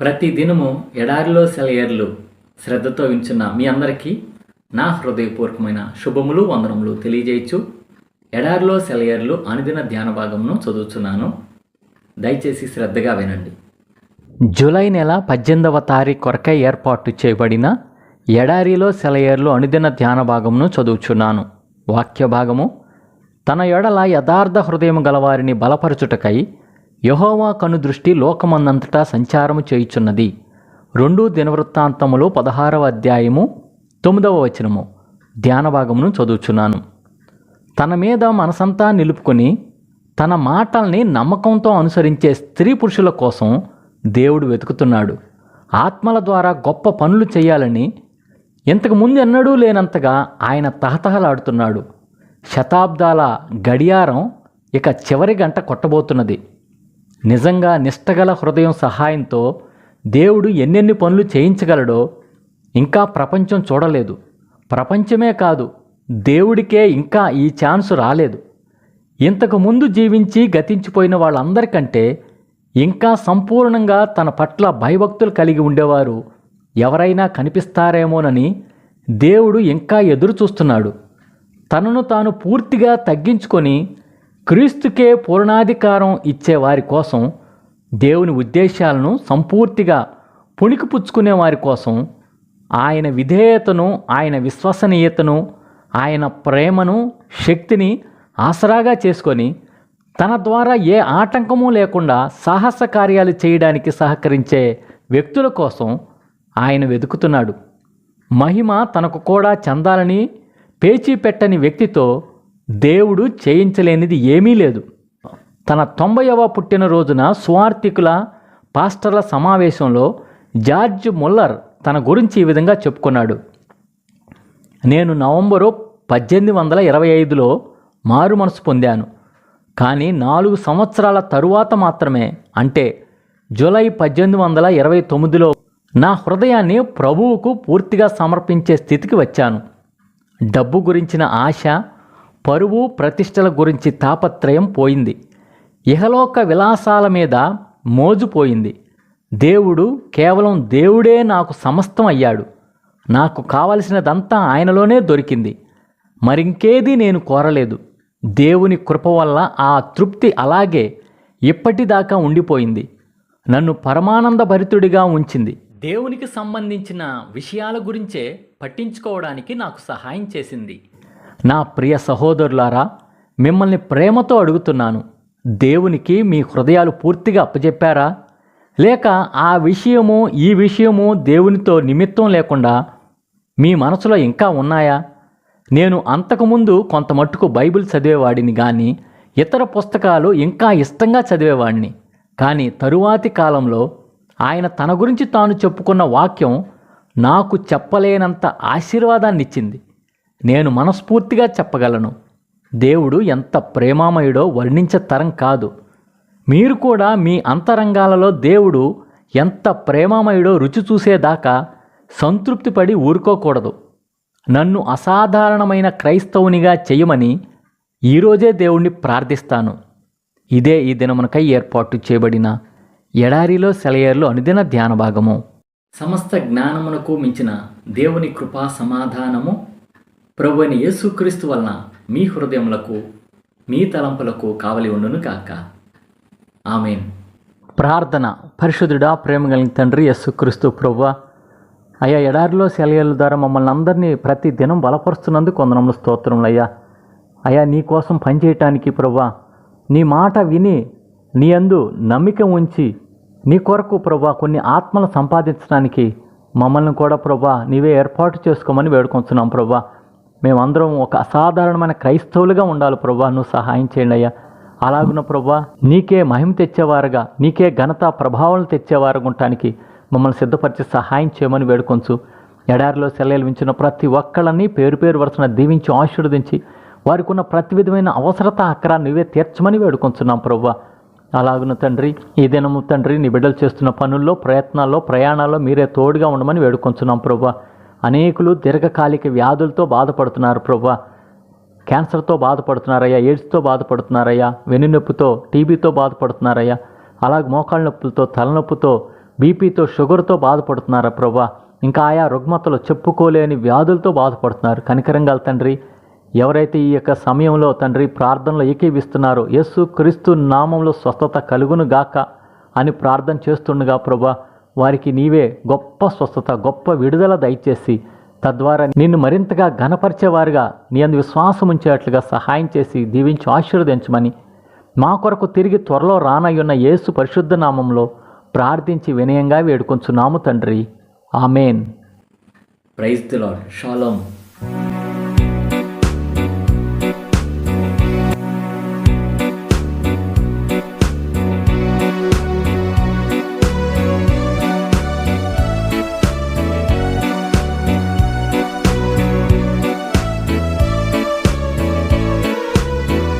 ప్రతి దినము ఎడారిలో సెలయర్లు శ్రద్ధతో వించున్న మీ అందరికీ నా హృదయపూర్వకమైన శుభములు వందనములు తెలియజేయచ్చు. ఎడారిలో సెలయర్లు అనుదిన ధ్యాన భాగమును చదువుతున్నాను దయచేసి శ్రద్ధగా వినండి. జూలై నెల పద్దెనిమిదవ తారీఖు కొరకై ఏర్పాటు చేయబడిన ఎడారిలో సెలయర్లు అనుదిన ధ్యాన భాగమును చదువుచున్నాను. వాక్య భాగము తన ఎడల యథార్థ హృదయం గలవారిని బలపరచుటకై యహోవా కనుదృష్టి లోకమందంతటా సంచారము చేయుచున్నది. రెండు దినవృత్తాంతములు పదహారవ అధ్యాయము తొమ్మిదవ వచనము. ధ్యాన భాగమును చదువుచున్నాను. తన మీద మనసంతా నిలుపుకొని తన మాటల్ని నమ్మకంతో అనుసరించే స్త్రీ పురుషుల కోసం దేవుడు వెతుకుతున్నాడు. ఆత్మల ద్వారా గొప్ప పనులు చేయాలని ఇంతకు ముందు ఎన్నడూ లేనంతగా ఆయన తహతహలాడుతున్నాడు. శతాబ్దాల గడియారం ఇక చివరి గంట కొట్టబోతున్నది. నిజంగా నిష్టగల హృదయం సహాయంతో దేవుడు ఎన్నెన్ని పనులు చేయించగలడో ఇంకా ప్రపంచం చూడలేదు. ప్రపంచమే కాదు దేవుడికే ఇంకా ఈ ఛాన్స్ రాలేదు. ఇంతకు ముందు జీవించి గతించిపోయిన వాళ్ళందరికంటే ఇంకా సంపూర్ణంగా తన పట్ల భయభక్తులు కలిగి ఉండేవారు ఎవరైనా కనిపిస్తారేమోనని దేవుడు ఇంకా ఎదురు చూస్తున్నాడు తనను తాను పూర్తిగా తగ్గించుకొని క్రీస్తుకే పూర్ణాధికారం ఇచ్చే వారి కోసం దేవుని ఉద్దేశాలను సంపూర్తిగా పుణికిపుచ్చుకునే వారి కోసం ఆయన విధేయతను ఆయన విశ్వసనీయతను ఆయన ప్రేమను శక్తిని ఆసరాగా చేసుకొని తన ద్వారా ఏ ఆటంకము లేకుండా సాహస కార్యాలు చేయడానికి సహకరించే వ్యక్తుల కోసం ఆయన వెతుకుతున్నాడు. మహిమ తనకు కూడా చెందాలని పేచీ పెట్టని వ్యక్తితో దేవుడు చేయించలేనిది ఏమీ లేదు. తన తొంభైవ పుట్టినరోజున స్వార్థికుల పాస్టర్ల సమావేశంలో జార్జ్ ముల్లర్ తన గురించి ఈ విధంగా చెప్పుకున్నాడు. నేను నవంబరు పద్దెనిమిది వందల ఇరవై ఐదులో మారు మనసు పొందాను. కానీ నాలుగు సంవత్సరాల తరువాత మాత్రమే అంటే జూలై పద్దెనిమిది వందల ఇరవై తొమ్మిదిలో నా హృదయాన్ని ప్రభువుకు పూర్తిగా సమర్పించే స్థితికి వచ్చాను. డబ్బు గురించిన ఆశ పరువు ప్రతిష్టల గురించి తాపత్రయం పోయింది. ఇహలోక విలాసాల మీద మోజుపోయింది దేవుడు కేవలం దేవుడే నాకు సమస్తం అయ్యాడు. నాకు కావలసినదంతా ఆయనలోనే దొరికింది. మరింకేది నేను కోరలేదు. దేవుని కృప వల్ల ఆ తృప్తి అలాగే ఇప్పటిదాకా ఉండిపోయింది. నన్ను పరమానంద భరితుడిగా ఉంచింది. దేవునికి సంబంధించిన విషయాల గురించే పట్టించుకోవడానికి నాకు సహాయం చేసింది. నా ప్రియ సహోదరులారా మిమ్మల్ని ప్రేమతో అడుగుతున్నాను. దేవునికి మీ హృదయాలు పూర్తిగా అప్పచెప్పారా లేక ఆ విషయము ఈ విషయము దేవునితో నిమిత్తం లేకుండా మీ మనసులో ఇంకా ఉన్నాయా? నేను అంతకుముందు కొంత మట్టుకు బైబిల్ చదివేవాడిని కానీ ఇతర పుస్తకాలు ఇంకా ఇష్టంగా చదివేవాడిని కానీ తరువాతి కాలంలో ఆయన తన గురించి తాను చెప్పుకున్న వాక్యం నాకు చెప్పలేనంత ఆశీర్వాదాన్ని ఇచ్చింది నేను మనస్ఫూర్తిగా చెప్పగలను. దేవుడు ఎంత ప్రేమామయుడో వర్ణించే తరం కాదు. మీరు కూడా మీ అంతరంగాలలో దేవుడు ఎంత ప్రేమామయుడో రుచి చూసేదాకా సంతృప్తిపడి ఊరుకోకూడదు. నన్ను అసాధారణమైన క్రైస్తవునిగా చేయమని ఈరోజే దేవుణ్ణి ప్రార్థిస్తాను. ఇదే ఈ దినమునకై ఏర్పాటు చేయబడిన ఎడారిలో సెలయేర్లు అనుదిన ధ్యాన భాగము. సమస్త జ్ఞానమునకు మించిన దేవుని కృపా సమాధానము ప్రభు అయిన యేసుక్రీస్తు వలన మీ హృదయములకు మీ తలంపులకు కావలి ఉండును కాక ఆమెన్. ప్రార్థన పరిశుద్ధుడా ప్రేమ కలిగిన తండ్రి యేసుక్రీస్తు ప్రభు అయ్యా ఎడారిలో సెలయల ద్వారా మమ్మల్ని అందరినీ ప్రతి దినం బలపరుస్తున్నందుకు కొందనములు స్తోత్రములు అయ్యా అయ్యా నీ కోసం పనిచేయటానికి ప్రభా నీ మాట విని నీ అందు నమ్మిక ఉంచి నీ కొరకు ప్రభా కొన్ని ఆత్మలు సంపాదించడానికి మమ్మల్ని కూడా ప్రభా నీవే ఏర్పాటు చేసుకోమని వేడుకొంచున్నాం ప్రభా మేమందరం ఒక అసాధారణమైన క్రైస్తవులుగా ఉండాలి ప్రభా. నువ్వు సహాయం చేయండి అయ్యా. అలాగున్న ప్రభా నీకే మహిమ తెచ్చేవారుగా నీకే ఘనత ప్రభావం తెచ్చేవారుగా ఉండటానికి మమ్మల్ని సిద్ధపరిచి సహాయం చేయమని వేడుకొంచు. ఎడారిలో సెలవులు ప్రతి ఒక్కళ్ళని పేరు పేరు వరుసన దీవించి ఆశీర్వదించి వారికి ఉన్న ప్రతి విధమైన అవసరత అక్కరా నువ్వే తీర్చమని వేడుకొంచున్నాం ప్రభా. అలాగున తండ్రి ఈ దినము తండ్రి నీ బిడ్డలు చేస్తున్న పనుల్లో ప్రయత్నాల్లో ప్రయాణాల్లో మీరే తోడుగా ఉండమని వేడుకొంచున్నాం ప్రభా. అనేకులు దీర్ఘకాలిక వ్యాధులతో బాధపడుతున్నారు ప్రభా క్యాన్సర్తో బాధపడుతున్నారయ్యా ఎయిడ్స్తో బాధపడుతున్నారయ్యా వెన్నునొప్పితో టీబీతో బాధపడుతున్నారయ్యా అలాగే మోకాళ్ళ నొప్పులతో తలనొప్పితో బీపీతో షుగర్తో బాధపడుతున్నారా ప్రభా ఇంకా ఆయా రుగ్మతలు చెప్పుకోలేని వ్యాధులతో బాధపడుతున్నారు. కనికరంగా తండ్రి ఎవరైతే ఈ యొక్క సమయంలో తండ్రి ప్రార్థనలో ఏకీవిస్తున్నారో యేసు క్రీస్తు నామంలో స్వస్థత కలుగును గాక అని ప్రార్థన చేస్తుండగా ప్రభా వారికి నీవే గొప్ప స్వస్థత గొప్ప విడుదల దయచేసి తద్వారా నిన్ను మరింతగా ఘనపరిచేవారుగా నీ అందు విశ్వాసం ఉంచేట్లుగా సహాయం చేసి దీవించి ఆశీర్వదించమని మా కొరకు తిరిగి త్వరలో రానయ్యున్న యేసు పరిశుద్ధ నామంలో ప్రార్థించి వినయంగా వేడుకొంచున్నాము తండ్రి. ఆమెన్. Praise lord. షాలోమ్